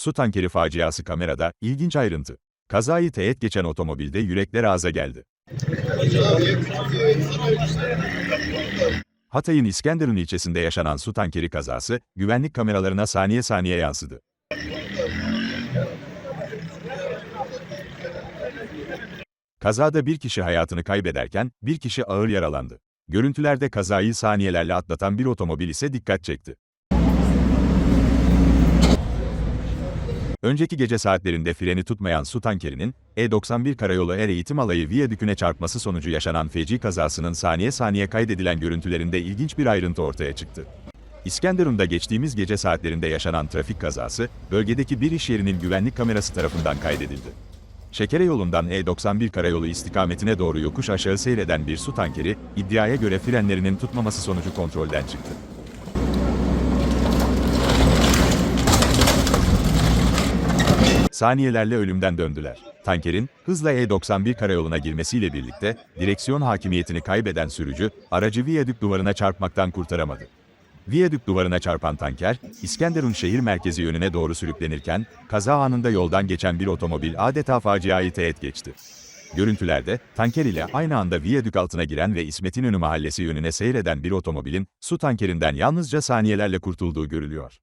Su tankeri faciası kamerada, ilginç ayrıntı. Kazayı teğet geçen otomobilde yürekler ağza geldi. Hatay'ın İskenderun ilçesinde yaşanan su tankeri kazası, güvenlik kameralarına saniye saniye yansıdı. Kazada bir kişi hayatını kaybederken, bir kişi ağır yaralandı. Görüntülerde kazayı saniyelerle atlatan bir otomobil ise dikkat çekti. Önceki gece saatlerinde freni tutmayan su tankerinin, E91 Karayolu Er Eğitim Alayı viyadüküne çarpması sonucu yaşanan feci kazasının saniye saniye kaydedilen görüntülerinde ilginç bir ayrıntı ortaya çıktı. İskenderun'da geçtiğimiz gece saatlerinde yaşanan trafik kazası, bölgedeki bir iş yerinin güvenlik kamerası tarafından kaydedildi. Şekere yolundan E91 karayolu istikametine doğru yokuş aşağı seyreden bir su tankeri, iddiaya göre frenlerinin tutmaması sonucu kontrolden çıktı. Saniyelerle ölümden döndüler. Tankerin, hızla E91 karayoluna girmesiyle birlikte, direksiyon hakimiyetini kaybeden sürücü, aracı viyadük duvarına çarpmaktan kurtaramadı. Viyadük duvarına çarpan tanker, İskenderun şehir merkezi yönüne doğru sürüklenirken, kaza anında yoldan geçen bir otomobil adeta faciayı teğet geçti. Görüntülerde, tanker ile aynı anda viyadük altına giren ve İsmet İnönü mahallesi yönüne seyreden bir otomobilin, su tankerinden yalnızca saniyelerle kurtulduğu görülüyor.